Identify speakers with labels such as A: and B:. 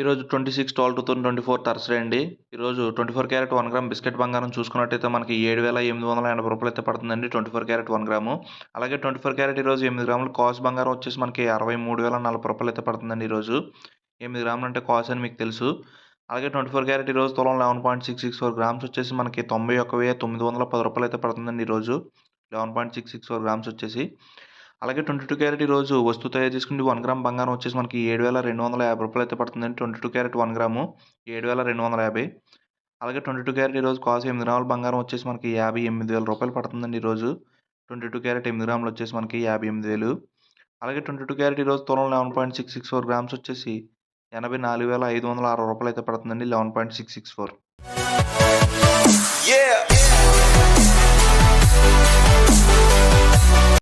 A: ఈరోజు twenty six twelve two thousand twenty four Thursday అండి. ఈరోజు twenty four carat one gram biscuit బంగారం చూసుకున్నట్టయితే మనకి ఏడు వేల ఎనిమిది వందల ఎనభై రూపాయలు అయితే పడుతుందండి twenty four carat one gram. అలాగే ట్వంటీ ఫోర్ క్యారెట్ ఈరోజు ఎనిమిది గ్రాములు కాస్ బంగారం వచ్చేసి మనకి అరవై మూడు వేల నలభై రూపాయలు అయితే పడుతుందండి ఈరోజు. ఎనిమిది గ్రాములు అంటే కాస్ అని మీకు తెలుసు. అలాగే ట్వంటీ ఫోర్ క్యారెట్ ఈరోజు తులం eleven point six six four grams వచ్చేసి మనకి తొంభై ఒక్క వెయ్యి తొమ్మిది వందల పది రూపాయలు అయితే పడుతుందండి ఈరోజు. Eleven point six six four grams వచ్చేసి. అలాగే ట్వంటీ టూ క్యారెట్ ఈరోజు వస్తువు తయారు చేసుకుంటే వన్ గ్రామ్ బంగారం వచ్చేసి మనకి ఏడు వేల రెండు వందల యాభై రూపాయలు అయితే పడుతుందండి. Twenty two carat one gram ఏడు వేల రెండు వందల యాభై. అలాగే ట్వంటీ టూ క్యారెట్ ఈరోజు కాస్ట్ ఎనిమిది గ్రాముల బంగారం వచ్చేసి మనకి యాభై ఎనిమిది వేల రూపాయలు పడుతుందండి ఈరోజు ట్వంటీ టూ క్యారెట్ ఎనిమిది గ్రాములు వచ్చేసి మనకి యాభై ఎనిమిది వేలు. అలాగే ట్వంటీ టూ క్యారెట్ ఈరోజు తులం eleven point six six four grams వచ్చేసి ఎనభై నాలుగు వేల ఐదు వందల అరవై రూపాయలు అయితే పడుతుందండి eleven point six six four.
B: Yeah.